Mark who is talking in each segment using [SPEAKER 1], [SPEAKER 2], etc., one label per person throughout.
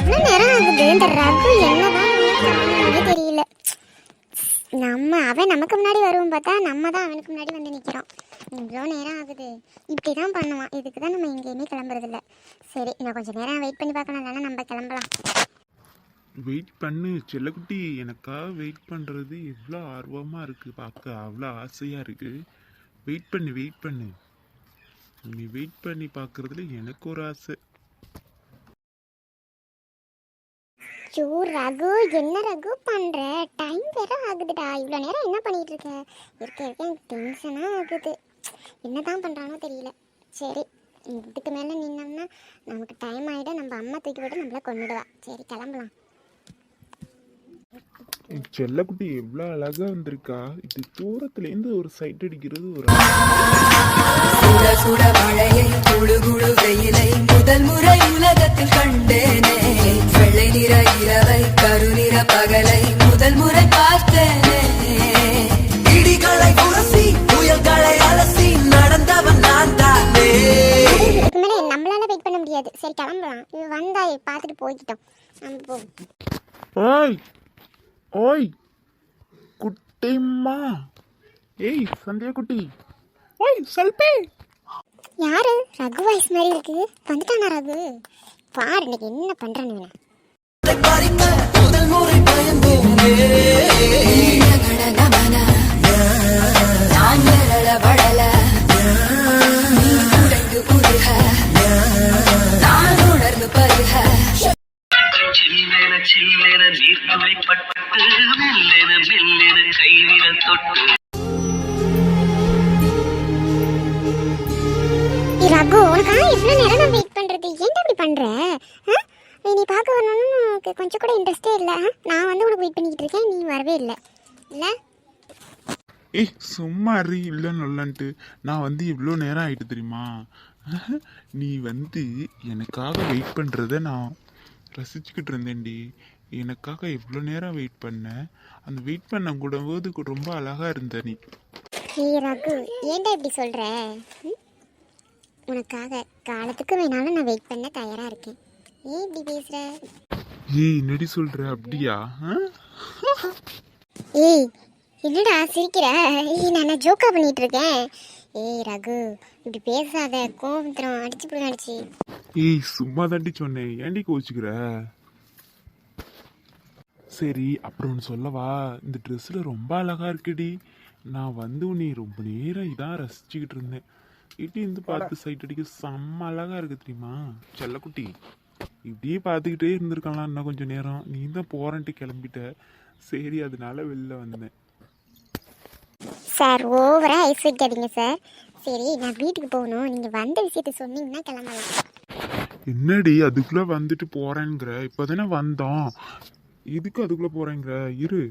[SPEAKER 1] எவ்வளோ நேரம் ஆகுது? இந்த ரகு என்னதான் தெரியல. நம்ம அவன் நமக்கு முன்னாடி வருவோம் பார்த்தா நம்ம தான் அவனுக்கு முன்னாடி வந்து நிற்கிறோம் இவ்வளோ நேரம் ஆகுது. இப்படி தான் பண்ணுவான். இதுக்கு தான் நம்ம எங்கேயுமே கிளம்புறதில்ல. சரி நான் கொஞ்சம் நேரம் வெயிட் பண்ணி பார்க்கணும் இல்லைன்னா நம்ம கிளம்பலாம்.
[SPEAKER 2] வெயிட் பண்ணு. செல்லக்குட்டி எனக்கா வெயிட் பண்ணுறது எவ்வளோ ஆர்வமாக இருக்குது பார்க்க அவ்வளோ ஆசையாக இருக்குது வெயிட் பண்ணு வெயிட் பண்ணு. நீ வெயிட் பண்ணி பார்க்குறதுல எனக்கு ஒரு ஆசை.
[SPEAKER 1] ஐயோ ரகு என்ன ரகு பண்ற? டைம் வேற ஆகுதுடா. இவ்வளோ நேரம் என்ன பண்ணிட்டு இருக்க? இருக்க இருக்க எனக்கு டென்ஷனாக ஆகுது. என்னதான் பண்றானோ தெரியல. சரி இதுக்கு மேலே நின்னோம்னா நமக்கு டைம் ஆகிடும் நம்ம அம்மா தூக்கி போட்டு நம்மள கொண்டுடுவா சரி கிளம்பலாம்.
[SPEAKER 2] செல்லக்குட்டி எவ்வளோ அழகாக வந்திருக்கா? இது தூரத்துலேருந்து ஒரு சைட் அடிக்கிறது ஒரு
[SPEAKER 3] பகலை முதல் முறை பார்த்தேனே. இடிகளை உரசி புயல்களை அலசி நடந்தவன் நான் தானே.
[SPEAKER 1] நம்மளால வெயிட் பண்ண முடியாது. சரி கிளம்பலாம். வந்தா பார்த்துட்டு போய்கிட்டோம் நம்ம போவோம்
[SPEAKER 2] ஓய் ஓய் குட்டிம்மா. ஏய் சந்தியா குட்டி. ஓய் சொல்பே.
[SPEAKER 1] யாரு? ரகு வாய்ஸ் மாதிரி இருக்கு. வந்துட்டானா ரகு? பாரு இன்னைக்கு என்ன பண்றானு இவனை.
[SPEAKER 3] பறிக்க முதல் முறை பயந்தேனே.
[SPEAKER 4] சில்லென சில்லென நீர்த்துவைப்பட்டு மெல்லென மெல்லென கைவிரல் தொட்டு.
[SPEAKER 1] ரகு உனக்காக இவ்வளோ நேரம் நான் வெயிட் பண்ணுறது ஏன்டா இப்படி பண்ணுற ஆ? நீ பார்க்க வரணும்னு உனக்கு கொஞ்சம் கூட இன்ட்ரெஸ்டே இல்லை. நான் வந்து உனக்கு வெயிட் பண்ணிக்கிட்டு இருக்கேன். நீ வரவே இல்லை. இல்லை?
[SPEAKER 2] ஏய் சும்மா அறி இல்லைன்னு இல்லன்ட்டு. நான் வந்து இவ்வளோ நேரம் ஆயிட்டு தெரியுமா? நீ வந்து எனக்காக வெயிட் பண்ணுறத நான் ரசிச்சுக்கிட்டு இருந்தேன்டி. எனக்காக எவ்வளோ நேரம் வெயிட் பண்ண. அந்த வெயிட் பண்ண கூட போது ரொம்ப அழகாக இருந்த நீ.
[SPEAKER 1] ரகு ஏன்டா இப்படி சொல்கிற உனக்காக காலத்துக்கு வேணாலும் நான் வெயிட் பண்ண தயாராக இருக்கேன். ஏன் இப்படி பேசுகிற
[SPEAKER 2] ஏய் என்னடி சொல்கிற அப்படியா?
[SPEAKER 1] ஏய் என்னடா சிரிக்கிற? ஏய் நான் ஜோக்கா பண்ணிட்டு இருக்கேன்? ஏய் ரகு இப்படி பேசாத. கோபத்திரம் அடிச்சு போடுவேன் அடிச்சு.
[SPEAKER 2] ஏய் சும்மா தாண்டி சொன்னேன். ஏன்டி கோச்சுக்கிற சரி அப்புறம் ஒன்று சொல்லவா? இந்த ட்ரெஸ்ஸில் ரொம்ப அழகா இருக்குடி. நான் வந்து உன்னை ரொம்ப நேரம் இதான் ரசிச்சுக்கிட்டு இருந்தேன். இட்டி இருந்து பார்த்து சைட் அடிக்க செம்ம அழகா இருக்கு தெரியுமா? செல்லக்குட்டி. இப்படியே பார்த்துக்கிட்டே இருந்திருக்கலாம் இன்னும் கொஞ்சம் நேரம்? நீ தான் போறேன்ட்டு கிளம்பிட்ட. சரி அதனால வெளில வந்தேன்.
[SPEAKER 1] சார் ஓவரா ஐஸ் வைக்காதீங்க சார். சரி நான் வீட்டுக்கு போகணும். நீங்கள் வந்த விஷயத்த சொன்னீங்கன்னா கிளம்பலாம்.
[SPEAKER 2] என்னடி அதுக்குள்ள வந்துட்டு போறேங்கிற இப்போதானே வந்தோம் இதுக்கு அதுக்குள்ள போறேங்கிற? இரு.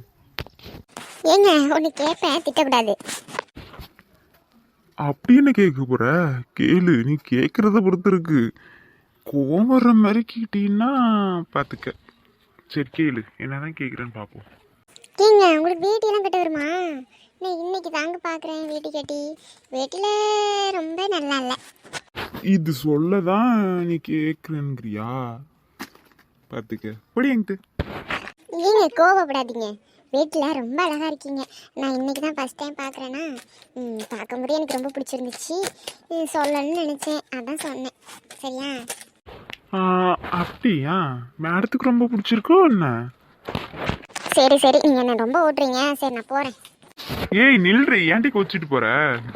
[SPEAKER 1] ஏங்க ஒன்று கேட்பேன் திட்டக்கூடாது.
[SPEAKER 2] அப்படின்னு கேட்க போற? கேளு நீ கேட்கறத பொறுத்து இருக்கு. கோவம் வர்ற மாதிரி கேட்டீங்கன்னா பார்த்துக்க சரி கேளு. என்னதான் கேட்குறேன்னு பார்ப்போம்
[SPEAKER 1] ஏங்க உங்களுக்கு வேட்டியெல்லாம் கட்ட வருமா? நான் இன்னைக்கு தாங்க பார்க்குறேன் வேட்டி கட்டி. வேட்டியில் ரொம்ப நல்லா இல்லை.
[SPEAKER 2] இது சொல்லதான் நீ கேட்குறேங்கிறியா பார்த்துக்க படி என்கிட்ட.
[SPEAKER 1] ஏங்க கோவப்படாதீங்க. வீட்டில் ரொம்ப அழகாக இருக்கீங்க. நான் இன்னைக்கு தான் ஃபஸ்ட் டைம் பார்க்குறேன்னா பார்க்கும்போது எனக்கு ரொம்ப பிடிச்சிருந்துச்சு. சொல்லணும்னு நினச்சேன். அதான் சொன்னேன். சரியா?
[SPEAKER 2] அப்படியா? மேடத்துக்கு ரொம்ப பிடிச்சிருக்கோ என்ன?
[SPEAKER 1] சரி சரி. நீங்கள் என்ன ரொம்ப ஓட்டுறீங்க? சரி நான் போகிறேன்
[SPEAKER 2] ஏய் நில்றி. ஏன்டி கோச்சிட்டு போற?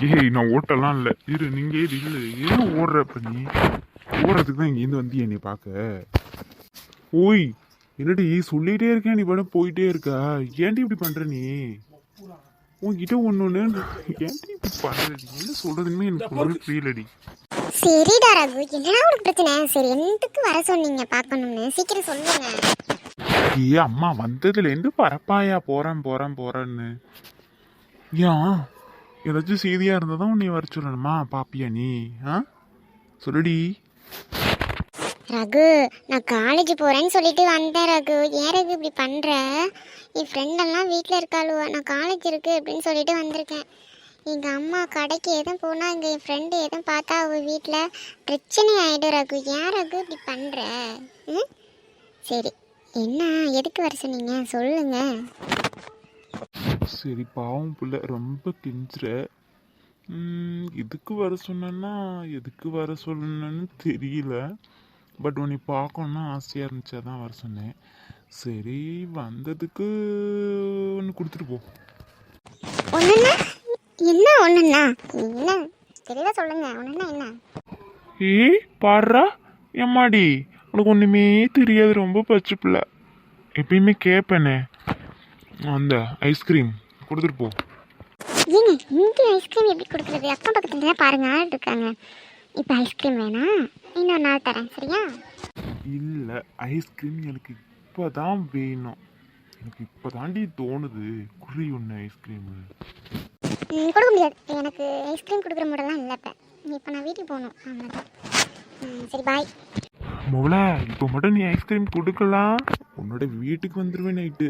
[SPEAKER 2] ஏய் நான் ஓட்டலாம் இல்லை. இரு நீங்க ஏது இல்லை ஏன் ஓடுற இப்ப நீ? ஓடுறதுக்கு தான் இங்கேருந்து வந்து என்னை பார்க்க ஓய் என்னடி சொல்லிட்டே இருக்கேன் நீ பாடம் போயிட்டே இருக்கா. ஏன்டி இப்படி பண்ற நீ? உன்கிட்ட ஒன்று ஒன்று ஏன்டி இப்படி பண்ற நீ? என்ன சொல்றதுன்னு எனக்கு ஒரு புரியலடி.
[SPEAKER 1] சரிடா ரகு. என்னடா உனக்கு பிரச்சனை? சரி எதுக்கு வர சொன்னீங்க? பார்க்கணும்னு. சீக்கிரம் சொல்லுங்க.
[SPEAKER 2] ஏ அம்மா வந்ததுலேருந்து பரப்பாயா? போறேன் போறேன் போறேன்னு. ஏன் ஏதாச்சும் செய்தியா இருந்தாதான் உன்னை வர சொல்லணுமா பாப்பியா நீ? ஆ? சொல்லுடி.
[SPEAKER 1] ரகு நான் காலேஜ் போகிறேன்னு சொல்லிட்டு வந்தேன் ரகு. ஏன் ரகு இப்படி பண்ணுற என் ஃப்ரெண்டெல்லாம் வீட்டில் இருக்காளுவ. நான் காலேஜ் இருக்குது அப்படின்னு சொல்லிட்டு வந்திருக்கேன். எங்கள் அம்மா கடைக்கு எதுவும் போனால் இங்கே என் ஃப்ரெண்டு எதுவும் பார்த்தா அவள் வீட்டில் பிரச்சனை ஆகிடும் ரகு ஏன் ரகு இப்படி பண்ணுற ம்? சரி. என்ன எதுக்கு வர சொன்னீங்க? சொல்லுங்க.
[SPEAKER 2] சரி பாவம் பிள்ளை ரொம்ப கெஞ்சுற. எதுக்கு வர சொன்னா எதுக்கு வர சொல்லணும்னு தெரியல. பட் உன்னை பார்க்கணும்னா ஆசையாக இருந்துச்சு தான் வர சொன்னேன். சரி வந்ததுக்கு ஒன்று கொடுத்துட்டு போ.
[SPEAKER 1] என்ன ஒன்றுண்ணா என்ன? தெளிவாக சொல்லுங்க. ஒன்றுன்னா என்ன?
[SPEAKER 2] ஏய் பாடுறா? எம்மாடி? உனக்கு ஒன்றுமே தெரியாது. ரொம்ப பச்சை பிள்ளை. எப்பயுமே கேட்பேனே அந்த ஐஸ்கிரீம் கொடுத்துட்டு போ.
[SPEAKER 1] ஏங்க இங்கே ஐஸ்கிரீம் எப்படி கொடுக்குறது? அக்கம் பக்கத்துல பாருங்க ஆள் இருக்காங்க. இப்போ ஐஸ்கிரீம் வேணாம் இன்னொரு நாள் தரேன் சரியா?
[SPEAKER 2] இல்லை ஐஸ்கிரீம் எனக்கு இப்போ தான் வேணும். எனக்கு இப்போ தாண்டி தோணுது குறி ஒன்று ஐஸ்கிரீமு
[SPEAKER 1] கொடுக்க முடியாது. எனக்கு ஐஸ்கிரீம் கொடுக்குற மூடெல்லாம் இல்லை இப்போ இப்போ நான் வீட்டுக்கு போகணும். அவ்வளோதான் சரி பாய்
[SPEAKER 2] மொவல இப்போ மட்டும் நீ ஐஸ்கிரீம் கொடுக்கலாம். உன்னோட வீட்டுக்கு வந்துடுவேன் நைட்டு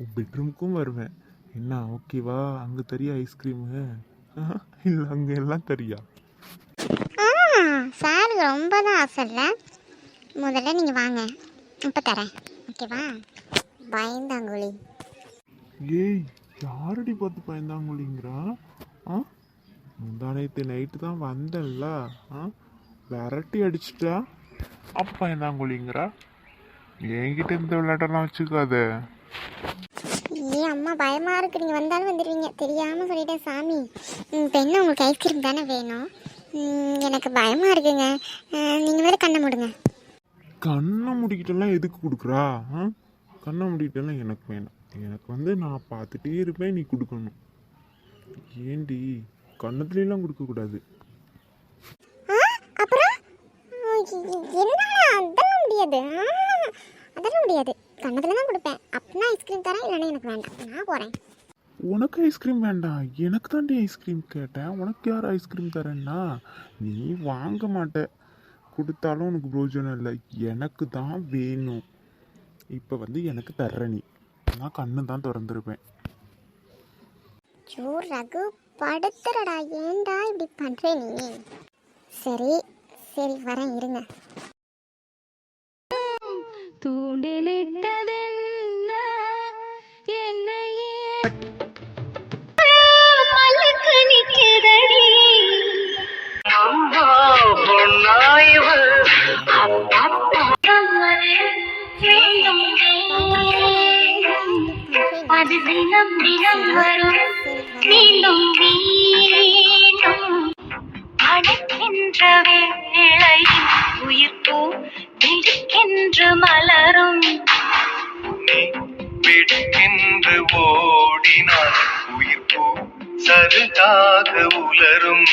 [SPEAKER 2] உன் பெட்ரூமுக்கும் வருவேன். என்ன ஓகேவா அங்கே தரியா ஐஸ்கிரீமு இல்லை அங்கே எல்லாம் தரியா?
[SPEAKER 1] ஆ சாருக்கு ரொம்ப தான் ஆசை இல்லை. முதல்ல நீங்கள் வாங்க. இப்போ தரேன். ஓகேவா பயந்தாங்குழி.
[SPEAKER 2] ஏய் யாரடி பார்த்து பயந்தாங்கொல்லிங்கிறா ஆ? முந்தானத்து நைட்டு தான் வந்தேன்ல. ஆ? விரட்டி அடிச்சிட்டா? அப்போ பயந்தாங்கொல்லிங்கிறா என்கிட்ட இந்த விளையாட்டெல்லாம் வச்சுக்காத.
[SPEAKER 1] ஏ அம்மா பயமாக இருக்கு. நீங்கள் வந்தாலும் வந்துடுவீங்க. தெரியாமல் சொல்லிட்டேன் சாமி. என்ன உங்களுக்கு ஐஸ்கிரீம் தானே வேணும்? எனக்கு பயமாக இருக்குங்க. நீங்கள் வேறு கண்ணை மூடுங்க.
[SPEAKER 2] கண்ணை முடிக்கிட்டெல்லாம் எதுக்கு கொடுக்குறா? கண்ணை முடிக்கிட்டெல்லாம் எனக்கு வேணாம். எனக்கு வந்து நான் பார்த்துட்டே இருப்பேன் நீ கொடுக்கணும். ஏண்டி? கண்ணத்துலலாம் கொடுக்கக்கூடாது.
[SPEAKER 1] அதெல்லாம் முடியாது. அதெல்லாம் முடியாது. கண்ணத்தில் தான் கொடுப்பேன். அப்படின்னா ஐஸ்கிரீம் தரேன் இல்லைன்னா எனக்கு வேண்டாம். நான் போகிறேன்
[SPEAKER 2] உனக்கு ஐஸ்கிரீம் வேண்டாம். எனக்கு தாண்டி ஐஸ்கிரீம் கேட்டேன். உனக்கு யார் ஐஸ்கிரீம் தரேன்னா? நீ வாங்க மாட்ட. கொடுத்தாலும் உனக்கு பிரோஜனம் இல்லை. எனக்கு தான் வேணும். இப்போ வந்து எனக்கு தர்ற நீ. நான் கண்ணு தான் திறந்துருப்பேன்.
[SPEAKER 1] ஜோ ரகு படுத்துறடா. ஏன்டா இப்படி பண்ற நீ? சரி சரி வரேன் இருங்க.
[SPEAKER 5] தூண்டிலிட்டதென்ன
[SPEAKER 1] அது தினம் தினம் வரும்.
[SPEAKER 5] மீண்டும் மீண்டும் அழைக்கின்ற வேளை உயிர் பூ பிடிக்கின்ற மலரும்.
[SPEAKER 4] பிடிக்கின்று ஓடினால் உயிர் பூ சருதாக உலரும்.